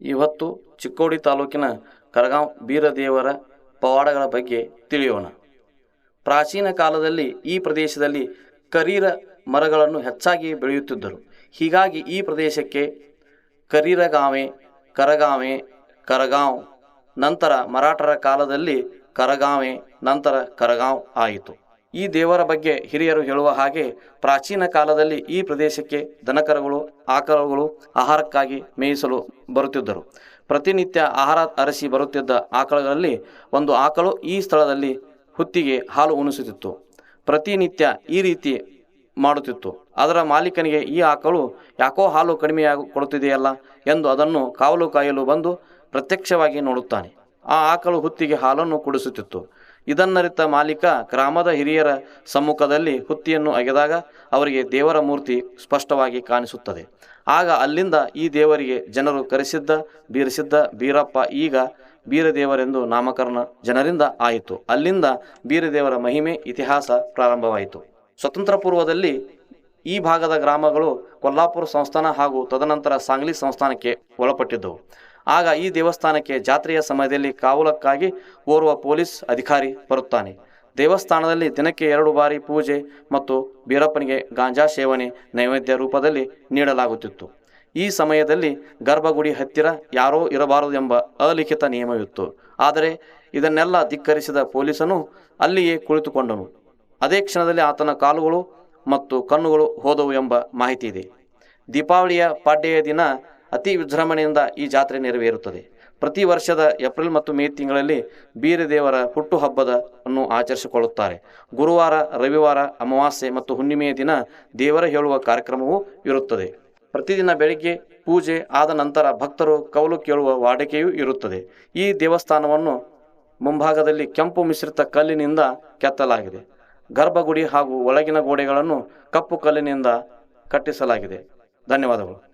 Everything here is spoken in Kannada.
ಇವತ್ತು ಚಿಕ್ಕೋಡಿ ತಾಲೂಕಿನ ಕರಗಾಂವ್ ಬೀರದೇವರ ಪವಾಡಗಳ ಬಗ್ಗೆ ತಿಳಿಯೋಣ. ಪ್ರಾಚೀನ ಕಾಲದಲ್ಲಿ ಈ ಪ್ರದೇಶದಲ್ಲಿ ಕರೀರ ಮರಗಳನ್ನು ಹೆಚ್ಚಾಗಿ ಬೆಳೆಯುತ್ತಿದ್ದರು. ಹೀಗಾಗಿ ಈ ಪ್ರದೇಶಕ್ಕೆ ಕರೀರಗಾವೆ ಕರಗಾವೆ ಕರಗಾಂವ್, ನಂತರ ಮರಾಠರ ಕಾಲದಲ್ಲಿ ಕರಗಾವೆ ನಂತರ ಕರಗಾಂವ್ ಆಯಿತು. ಈ ದೇವರ ಬಗ್ಗೆ ಹಿರಿಯರು ಹೇಳುವ ಹಾಗೆ ಪ್ರಾಚೀನ ಕಾಲದಲ್ಲಿ ಈ ಪ್ರದೇಶಕ್ಕೆ ದನಕರುಗಳು, ಆಕಳುಗಳು ಆಹಾರಕ್ಕಾಗಿ ಮೇಯಿಸಲು ಬರುತ್ತಿದ್ದರು. ಪ್ರತಿನಿತ್ಯ ಆಹಾರ ಅರಸಿ ಬರುತ್ತಿದ್ದ ಆಕಳುಗಳಲ್ಲಿ ಒಂದು ಆಕಳು ಈ ಸ್ಥಳದಲ್ಲಿ ಹುತ್ತಿಗೆ ಹಾಲು ಉಣಿಸುತ್ತಿತ್ತು. ಪ್ರತಿನಿತ್ಯ ಈ ರೀತಿ ಮಾಡುತ್ತಿತ್ತು. ಅದರ ಮಾಲೀಕನಿಗೆ, ಈ ಆಕಳು ಯಾಕೋ ಹಾಲು ಕಡಿಮೆಯಾಗಿ ಕೊಡುತ್ತಿದೆಯಲ್ಲ? ಎಂದು ಅದನ್ನು ಕಾವಲು ಕಾಯಲು ಬಂದು ಪ್ರತ್ಯಕ್ಷವಾಗಿ ನೋಡುತ್ತಾನೆ. ಆ ಆಕಳು ಹುತ್ತಿಗೆ ಹಾಲನ್ನು ಕುಡಿಸುತ್ತಿತ್ತು. ಇದನ್ನರಿತ ಮಾಲೀಕ ಗ್ರಾಮದ ಹಿರಿಯರ ಸಮ್ಮುಖದಲ್ಲಿ ಹುತ್ತಿಯನ್ನು ಅಗೆದಾಗ ಅವರಿಗೆ ದೇವರ ಮೂರ್ತಿ ಸ್ಪಷ್ಟವಾಗಿ ಕಾಣಿಸುತ್ತದೆ. ಆಗ ಅಲ್ಲಿಂದ ಈ ದೇವರಿಗೆ ಜನರು ಕರೆಸಿದ್ದ, ಬೀರಿಸಿದ್ದ, ಬೀರಪ್ಪ ಈಗ ಬೀರದೇವರೆಂದು ನಾಮಕರಣ ಜನರಿಂದ ಆಯಿತು. ಅಲ್ಲಿಂದ ಬೀರದೇವರ ಮಹಿಮೆ, ಇತಿಹಾಸ ಪ್ರಾರಂಭವಾಯಿತು. ಸ್ವತಂತ್ರ ಪೂರ್ವದಲ್ಲಿ ಈ ಭಾಗದ ಗ್ರಾಮಗಳು ಕೊಲ್ಲಾಪುರ ಸಂಸ್ಥಾನ ಹಾಗೂ ತದನಂತರ ಸಾಂಗ್ಲಿ ಸಂಸ್ಥಾನಕ್ಕೆ ಒಳಪಟ್ಟಿದ್ದವು. ಆಗ ಈ ದೇವಸ್ಥಾನಕ್ಕೆ ಜಾತ್ರೆಯ ಸಮಯದಲ್ಲಿ ಕಾವಲಕ್ಕಾಗಿ ಓರ್ವ ಪೊಲೀಸ್ ಅಧಿಕಾರಿ ಬರುತ್ತಾನೆ. ದೇವಸ್ಥಾನದಲ್ಲಿ ದಿನಕ್ಕೆ ಎರಡು ಬಾರಿ ಪೂಜೆ ಮತ್ತು ಬೀರಪ್ಪನಿಗೆ ಗಾಂಜಾ ಸೇವನೆ ನೈವೇದ್ಯ ರೂಪದಲ್ಲಿ ನೀಡಲಾಗುತ್ತಿತ್ತು. ಈ ಸಮಯದಲ್ಲಿ ಗರ್ಭಗುಡಿ ಹತ್ತಿರ ಯಾರೋ ಇರಬಾರದು ಎಂಬ ಅಲಿಖಿತ ನಿಯಮವಿತ್ತು. ಆದರೆ ಇದನ್ನೆಲ್ಲ ಧಿಕ್ಕರಿಸಿದ ಪೊಲೀಸನು ಅಲ್ಲಿಯೇ ಕುಳಿತುಕೊಂಡನು. ಅದೇ ಕ್ಷಣದಲ್ಲಿ ಆತನ ಕಾಲುಗಳು ಮತ್ತು ಕಣ್ಣುಗಳು ಹೋದವು ಎಂಬ ಮಾಹಿತಿ ಇದೆ. ದೀಪಾವಳಿಯ ಪಾಡ್ಯೆಯ ದಿನ ಅತಿ ವಿಜೃಂಭಣೆಯಿಂದ ಈ ಜಾತ್ರೆ ನೆರವೇರುತ್ತದೆ. ಪ್ರತಿ ವರ್ಷದ ಏಪ್ರಿಲ್ ಮತ್ತು ಮೇ ತಿಂಗಳಲ್ಲಿ ಬೀರದೇವರ ಹುಟ್ಟುಹಬ್ಬದ ಅನ್ನು ಆಚರಿಸಿಕೊಳ್ಳುತ್ತಾರೆ. ಗುರುವಾರ, ರವಿವಾರ, ಅಮಾವಾಸ್ಯೆ ಮತ್ತು ಹುಣ್ಣಿಮೆಯ ದಿನ ದೇವರ ಹೇಳುವ ಕಾರ್ಯಕ್ರಮವೂ ಇರುತ್ತದೆ. ಪ್ರತಿದಿನ ಬೆಳಿಗ್ಗೆ ಪೂಜೆ ಆದ ನಂತರ ಭಕ್ತರು ಕವಲು ಕೇಳುವ ವಾಡಿಕೆಯೂ ಇರುತ್ತದೆ. ಈ ದೇವಸ್ಥಾನವನ್ನು ಮುಂಭಾಗದಲ್ಲಿ ಕೆಂಪು ಮಿಶ್ರಿತ ಕಲ್ಲಿನಿಂದ ಕೆತ್ತಲಾಗಿದೆ. ಗರ್ಭಗುಡಿ ಹಾಗೂ ಒಳಗಿನ ಗೋಡೆಗಳನ್ನು ಕಪ್ಪು ಕಲ್ಲಿನಿಂದ ಕಟ್ಟಿಸಲಾಗಿದೆ. ಧನ್ಯವಾದಗಳು.